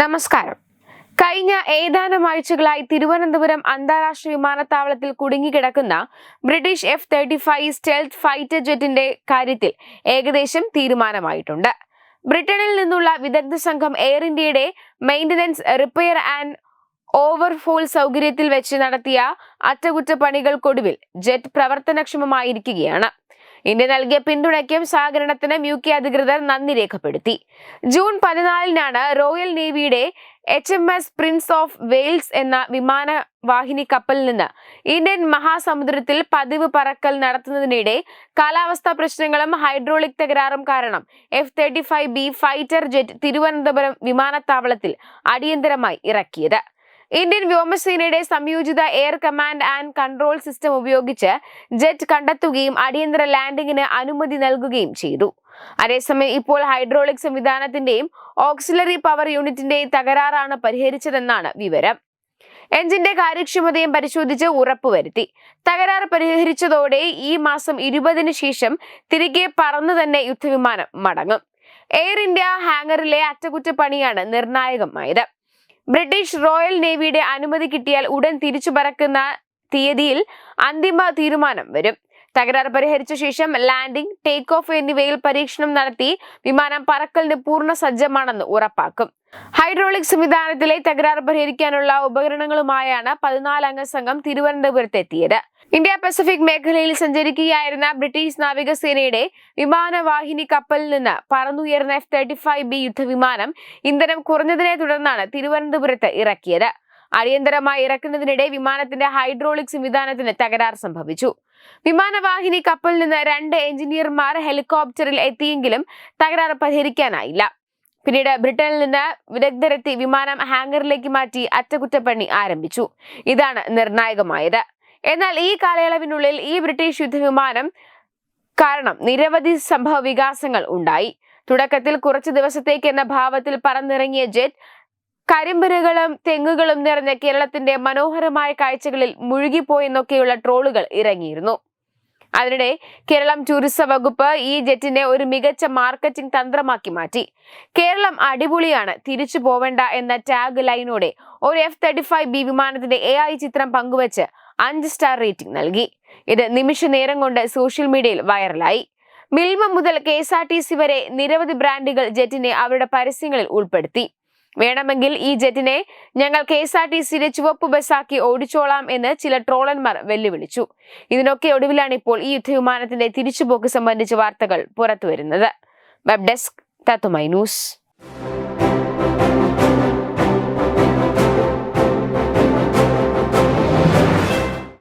നമസ്കാരം. കഴിഞ്ഞ ഏതാനും ആഴ്ചകളായി തിരുവനന്തപുരം അന്താരാഷ്ട്ര വിമാനത്താവളത്തിൽ കുടുങ്ങിക്കിടക്കുന്ന British F thirty five stealth fighter ജെറ്റിന്റെ കാര്യത്തിൽ ഏകദേശം തീരുമാനമായിട്ടുണ്ട്. ബ്രിട്ടനിൽ നിന്നുള്ള വിദഗ്ധ സംഘം എയർ ഇന്ത്യയുടെ മെയിന്റനൻസ് റിപ്പയർ ആൻഡ് ഓവർഫോൾ സൗകര്യത്തിൽ വെച്ച് നടത്തിയ അറ്റകുറ്റപ്പണികൾക്കൊടുവിൽ ജെറ്റ് പ്രവർത്തനക്ഷമമായിരിക്കുകയാണ്. ഇന്ത്യ നൽകിയ പിന്തുണയ്ക്കും സഹകരണത്തിനും യു കെ അധികൃതർ നന്ദി രേഖപ്പെടുത്തി. ജൂൺ പതിനാലിനാണ് royal നേവിയുടെ H M S prince of Wales എന്ന വിമാനവാഹിനി കപ്പലിൽ നിന്ന് ഇന്ത്യൻ മഹാസമുദ്രത്തിൽ പതിവ് പറക്കൽ നടത്തുന്നതിനിടെ കാലാവസ്ഥാ പ്രശ്നങ്ങളും ഹൈഡ്രോളിക് തകരാറും കാരണം F thirty five B fighter jet Thiruvananthapuram വിമാനത്താവളത്തിൽ അടിയന്തരമായി ഇറക്കിയത്. ഇന്ത്യൻ വ്യോമസേനയുടെ സംയോജിത air command and control system ഉപയോഗിച്ച് ജെറ്റ് കണ്ടെത്തുകയും അടിയന്തര ലാൻഡിങ്ങിന് അനുമതി നൽകുകയും ചെയ്തു. അതേസമയം ഇപ്പോൾ ഹൈഡ്രോളിക് സംവിധാനത്തിന്റെയും ഓക്സിലറി പവർ യൂണിറ്റിന്റെയും തകരാറാണ് പരിഹരിച്ചതെന്നാണ് വിവരം. എഞ്ചിന്റെ കാര്യക്ഷമതയും പരിശോധിച്ച് ഉറപ്പുവരുത്തി തകരാറ് പരിഹരിച്ചതോടെ ഈ മാസം ഇരുപതിന് ശേഷം തിരികെ പറന്നു തന്നെ യുദ്ധവിമാനം മടങ്ങും. എയർ ഇന്ത്യ ഹാങ്ങറിലെ അറ്റകുറ്റപ്പണിയാണ് നിർണായകമായത്. ബ്രിട്ടീഷ് റോയൽ നേവിയുടെ അനുമതി കിട്ടിയാൽ ഉടൻ തിരിച്ചു പറക്കുന്ന തീയതിയിൽ അന്തിമ തീരുമാനം വരും. തകരാർ പരിഹരിച്ച ശേഷം ലാൻഡിംഗ് ടേക്ക് ഓഫ് എന്നിവയിൽ പരീക്ഷണം നടത്തി വിമാനം പറക്കലിന് പൂർണ സജ്ജമാണെന്ന് ഉറപ്പാക്കും. ഹൈഡ്രോളിക് സംവിധാനത്തിലെ തകരാർ പരിഹരിക്കാനുള്ള ഉപകരണങ്ങളുമായാണ് പതിനാലംഗ സംഘം തിരുവനന്തപുരത്ത് എത്തിയത്. ഇന്ത്യ പസഫിക് മേഖലയിൽ സഞ്ചരിക്കുകയായിരുന്ന ബ്രിട്ടീഷ് നാവികസേനയുടെ വിമാനവാഹിനി കപ്പലിൽ നിന്ന് പറന്നുയർന്ന എഫ് തേർട്ടി ഫൈവ് ബി യുദ്ധവിമാനം ഇന്ധനം കുറഞ്ഞതിനെ തുടർന്നാണ് തിരുവനന്തപുരത്ത് ഇറക്കിയത്. അടിയന്തരമായി ഇറക്കുന്നതിനിടെ വിമാനത്തിന്റെ ഹൈഡ്രോളിക് സംവിധാനത്തിന് തകരാർ സംഭവിച്ചു. വിമാനവാഹിനി കപ്പലിൽ നിന്ന് രണ്ട് എഞ്ചിനീയർമാർ ഹെലികോപ്റ്ററിൽ എത്തിയെങ്കിലും തകരാർ പരിഹരിക്കാനായില്ല. പിന്നീട് ബ്രിട്ടനിൽ നിന്ന് വിദഗ്ധരെത്തി വിമാനം ഹാങ്ങറിലേക്ക് മാറ്റി അറ്റകുറ്റപ്പണി ആരംഭിച്ചു. ഇതാണ് നിർണായകമായത്. എന്നാൽ ഈ കാലയളവിനുള്ളിൽ ഈ ബ്രിട്ടീഷ് യുദ്ധവിമാനം കാരണം നിരവധി സംഭവ വികാസങ്ങൾ ഉണ്ടായി. തുടക്കത്തിൽ കുറച്ചു ദിവസത്തേക്ക് എന്ന ഭാവത്തിൽ പറന്നിറങ്ങിയ ജെറ്റ് കരിമ്പനുകളും തെങ്ങുകളും നിറഞ്ഞ കേരളത്തിന്റെ മനോഹരമായ കാഴ്ചകളിൽ മുഴുകിപ്പോയെന്നൊക്കെയുള്ള ട്രോളുകൾ ഇറങ്ങിയിരുന്നു. അതിനിടെ കേരളം ടൂറിസം വകുപ്പ് ഈ ജെറ്റിനെ ഒരു മികച്ച മാർക്കറ്റിംഗ് തന്ത്രമാക്കി മാറ്റി. കേരളം അടിപൊളിയാണ് തിരിച്ചു പോവേണ്ട എന്ന ടാഗ് ലൈനോടെ ഒരു എഫ് തേർട്ടി ഫൈവ് ബി വിമാനത്തിന്റെ എ ഐ ചിത്രം പങ്കുവച്ച് അഞ്ച് സ്റ്റാർ റേറ്റിംഗ് നൽകി. ഇത് നിമിഷ നേരം കൊണ്ട് സോഷ്യൽ മീഡിയയിൽ വൈറലായി. മിൽമ മുതൽ K S R T C വരെ നിരവധി ബ്രാൻഡുകൾ ജെറ്റിനെ അവരുടെ പരസ്യങ്ങളിൽ ഉൾപ്പെടുത്തി. വേണമെങ്കിൽ ഈ ജെറ്റിനെ ഞങ്ങൾ കെ എസ് ആർ ടി സിയിലെ ചുവപ്പ് ബസ്സാക്കി ഓടിച്ചോളാം എന്ന് ചില ട്രോളന്മാർ വെല്ലുവിളിച്ചു. ഇതിനൊക്കെ ഒടുവിലാണ് ഇപ്പോൾ ഈ യുദ്ധവിമാനത്തിന്റെ തിരിച്ചുപോക്ക് സംബന്ധിച്ച വാർത്തകൾ പുറത്തുവരുന്നത്. വെബ് ഡെസ്ക് തത്തുമൈ ന്യൂസ്